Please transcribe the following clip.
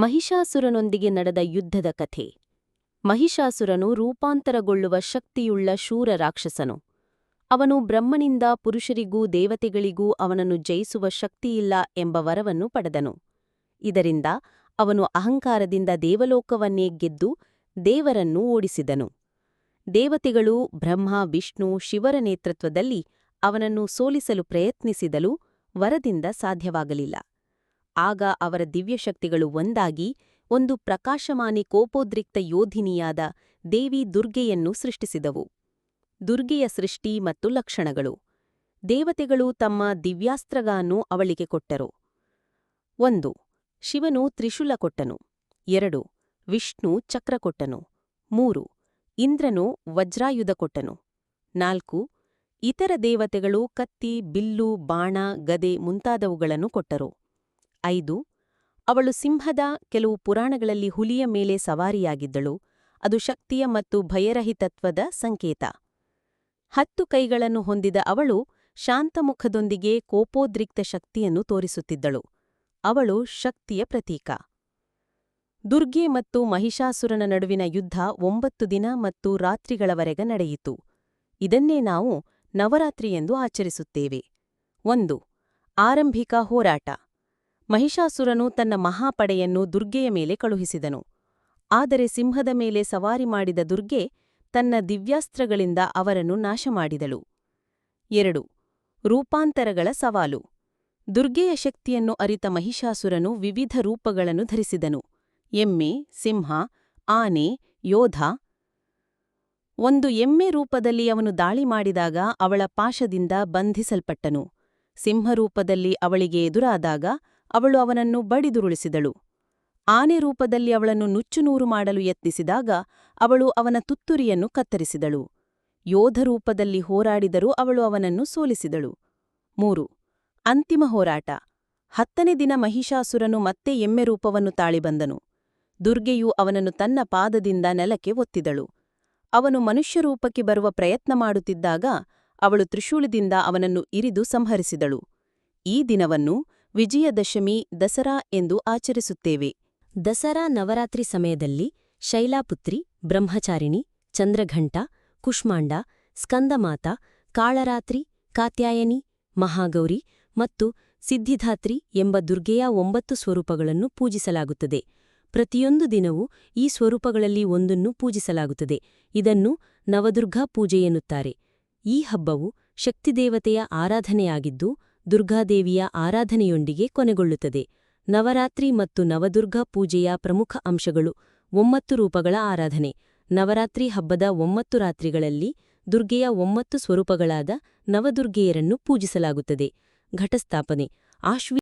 ಮಹಿಷಾಸುರನೊಂದಿಗೆ ನಡೆದ ಯುದ್ಧದ ಕಥೆ. ಮಹಿಷಾಸುರನು ರೂಪಾಂತರಗೊಳ್ಳುವ ಶಕ್ತಿಯುಳ್ಳ ಶೂರ ರಾಕ್ಷಸನು. ಅವನು ಬ್ರಹ್ಮನಿಂದ ಪುರುಷರಿಗೂ ದೇವತೆಗಳಿಗೂ ಅವನನ್ನು ಜಯಿಸುವ ಶಕ್ತಿಯಿಲ್ಲ ಎಂಬ ವರವನ್ನು ಪಡೆದನು. ಇದರಿಂದ ಅವನು ಅಹಂಕಾರದಿಂದ ದೇವಲೋಕವನ್ನೇ ಗೆದ್ದು ದೇವರನ್ನು ಓಡಿಸಿದನು. ದೇವತೆಗಳು ಬ್ರಹ್ಮ, ವಿಷ್ಣು, ಶಿವರ ನೇತೃತ್ವದಲ್ಲಿ ಅವನನ್ನು ಸೋಲಿಸಲು ಪ್ರಯತ್ನಿಸಿದಲು ವರದಿಂದ ಸಾಧ್ಯವಾಗಲಿಲ್ಲ. ಆಗ ಅವರ ದಿವ್ಯಶಕ್ತಿಗಳು ಒಂದಾಗಿ ಒಂದು ಪ್ರಕಾಶಮಾನಿ ಕೋಪೋದ್ರಿಕ್ತ ಯೋಧಿನಿಯಾದ ದೇವಿ ದುರ್ಗೆಯನ್ನು ಸೃಷ್ಟಿಸಿದವು. ದುರ್ಗೆಯ ಸೃಷ್ಟಿ ಮತ್ತು ಲಕ್ಷಣಗಳು. ದೇವತೆಗಳು ತಮ್ಮ ದಿವ್ಯಾಸ್ತ್ರಗಳನ್ನು ಅವಳಿಗೆ ಕೊಟ್ಟರು. ಒಂದು, ಶಿವನು ತ್ರಿಶೂಲ ಕೊಟ್ಟನು. ಎರಡು, ವಿಷ್ಣು ಚಕ್ರ ಕೊಟ್ಟನು. ಮೂರು, ಇಂದ್ರನು ವಜ್ರಾಯುಧ ಕೊಟ್ಟನು. ನಾಲ್ಕು, ಇತರ ದೇವತೆಗಳು ಕತ್ತಿ, ಬಿಲ್ಲು, ಬಾಣ, ಗದೆ ಮುಂತಾದವುಗಳನ್ನು ಕೊಟ್ಟರು. ಐದು, ಅವಳು ಸಿಂಹದ ಕೆಲವು ಪುರಾಣಗಳಲ್ಲಿ ಹುಲಿಯ ಮೇಲೆ ಸವಾರಿಯಾಗಿದ್ದಳು, ಅದು ಶಕ್ತಿಯ ಮತ್ತು ಭಯರಹಿತತ್ವದ ಸಂಕೇತ. ಹತ್ತು ಕೈಗಳನ್ನು ಹೊಂದಿದ ಅವಳು ಶಾಂತಮುಖದೊಂದಿಗೆ ಕೋಪೋದ್ರಿಕ್ತ ಶಕ್ತಿಯನ್ನು ತೋರಿಸುತ್ತಿದ್ದಳು, ಅವಳು ಶಕ್ತಿಯ ಪ್ರತೀಕ. ದುರ್ಗೆ ಮತ್ತು ಮಹಿಷಾಸುರನ ನಡುವಿನ ಯುದ್ಧ ಒಂಬತ್ತು ದಿನ ಮತ್ತು ರಾತ್ರಿಗಳವರೆಗೆ ನಡೆಯಿತು, ಇದನ್ನೇ ನಾವು ನವರಾತ್ರಿಯೆಂದು ಆಚರಿಸುತ್ತೇವೆ. ಒಂದು, ಆರಂಭಿಕ ಹೋರಾಟ. ಮಹಿಷಾಸುರನು ತನ್ನ ಮಹಾಪಡೆಯನ್ನು ದುರ್ಗೆಯ ಮೇಲೆ ಕಳುಹಿಸಿದನು. ಆದರೆ ಸಿಂಹದ ಮೇಲೆ ಸವಾರಿ ಮಾಡಿದ ದುರ್ಗೆ ತನ್ನ ದಿವ್ಯಾಸ್ತ್ರಗಳಿಂದ ಅವರನ್ನು ನಾಶಮಾಡಿದಳು. ಎರಡು. ರೂಪಾಂತರಗಳ ಸವಾಲು. ದುರ್ಗೆಯ ಶಕ್ತಿಯನ್ನು ಅರಿತ ಮಹಿಷಾಸುರನು ವಿವಿಧ ರೂಪಗಳನ್ನು ಧರಿಸಿದನು. ಎಮ್ಮೆ, ಸಿಂಹ, ಆನೆ, ಯೋಧ. ಒಂದು ಎಮ್ಮೆ ರೂಪದಲ್ಲಿ ಅವನು ದಾಳಿ ಮಾಡಿದಾಗ ಅವಳ ಪಾಶದಿಂದ ಬಂಧಿಸಲ್ಪಟ್ಟನು. ಸಿಂಹರೂಪದಲ್ಲಿ ಅವಳಿಗೆ ಎದುರಾದಾಗ ಅವಳು ಅವನನ್ನು ಬಡಿದುರುಳಿಸಿದಳು. ಆನೆ ರೂಪದಲ್ಲಿ ಅವಳನ್ನು ನುಚ್ಚುನೂರು ಮಾಡಲು ಯತ್ನಿಸಿದಾಗ ಅವಳು ಅವನ ತುತ್ತುರಿಯನ್ನು ಕತ್ತರಿಸಿದಳು. ಯೋಧ ರೂಪದಲ್ಲಿ ಹೋರಾಡಿದರೂ ಅವಳು ಅವನನ್ನು ಸೋಲಿಸಿದಳು. ಮೂರು. ಅಂತಿಮ ಹೋರಾಟ. ಹತ್ತನೇ ದಿನ ಮಹಿಷಾಸುರನು ಮತ್ತೆ ಎಮ್ಮೆ ರೂಪವನ್ನು ತಾಳಿಬಂದನು. ದುರ್ಗೆಯು ಅವನನ್ನು ತನ್ನ ಪಾದದಿಂದ ನೆಲಕ್ಕೆ ಒತ್ತಿದಳು. ಅವನು ಮನುಷ್ಯರೂಪಕ್ಕೆ ಬರುವ ಪ್ರಯತ್ನ ಮಾಡುತ್ತಿದ್ದಾಗ ಅವಳು ತ್ರಿಶೂಲದಿಂದ ಅವನನ್ನು ಇರಿದು ಸಂಹರಿಸಿದಳು. ಈ ದಿನವನ್ನು ವಿಜಯದಶಮಿ, ದಸರಾ ಎಂದು ಆಚರಿಸುತ್ತೇವೆ. ದಸರಾ ನವರಾತ್ರಿ ಸಮಯದಲ್ಲಿ ಶೈಲಾಪುತ್ರಿ, ಬ್ರಹ್ಮಚಾರಿಣಿ, ಚಂದ್ರಘಂಟ, ಕುಷ್ಮಾಂಡ, ಸ್ಕಂದಮಾತ, ಕಾಳರಾತ್ರಿ, ಕಾತ್ಯಾಯನಿ, ಮಹಾಗೌರಿ ಮತ್ತು ಸಿದ್ಧಿಧಾತ್ರಿ ಎಂಬ ದುರ್ಗೆಯ ಒಂಬತ್ತು ಸ್ವರೂಪಗಳನ್ನು ಪೂಜಿಸಲಾಗುತ್ತದೆ. ಪ್ರತಿಯೊಂದು ದಿನವೂ ಈ ಸ್ವರೂಪಗಳಲ್ಲಿ ಒಂದನ್ನು ಪೂಜಿಸಲಾಗುತ್ತದೆ. ಇದನ್ನು ನವದುರ್ಗಾ ಪೂಜೆ ಎನ್ನುತ್ತಾರೆ. ಈ ಹಬ್ಬವು ಶಕ್ತಿದೇವತೆಯ ಆರಾಧನೆಯಾಗಿದ್ದು ದುರ್ಗಾದೇವಿಯ ಆರಾಧನೆಯೊಂದಿಗೆ ಕೊನೆಗೊಳ್ಳುತ್ತದೆ. ನವರಾತ್ರಿ ಮತ್ತು ನವದುರ್ಗಾ ಪೂಜೆಯ ಪ್ರಮುಖ ಅಂಶಗಳು ಒಂಬತ್ತು ರೂಪಗಳ ಆರಾಧನೆ. ನವರಾತ್ರಿ ಹಬ್ಬದ ಒಂಬತ್ತು ರಾತ್ರಿಗಳಲ್ಲಿ ದುರ್ಗೆಯ ಒಂಬತ್ತು ಸ್ವರೂಪಗಳಾದ ನವದುರ್ಗೆಯರನ್ನು ಪೂಜಿಸಲಾಗುತ್ತದೆ. ಘಟಸ್ಥಾಪನೆ. ಆಶ್ವಿ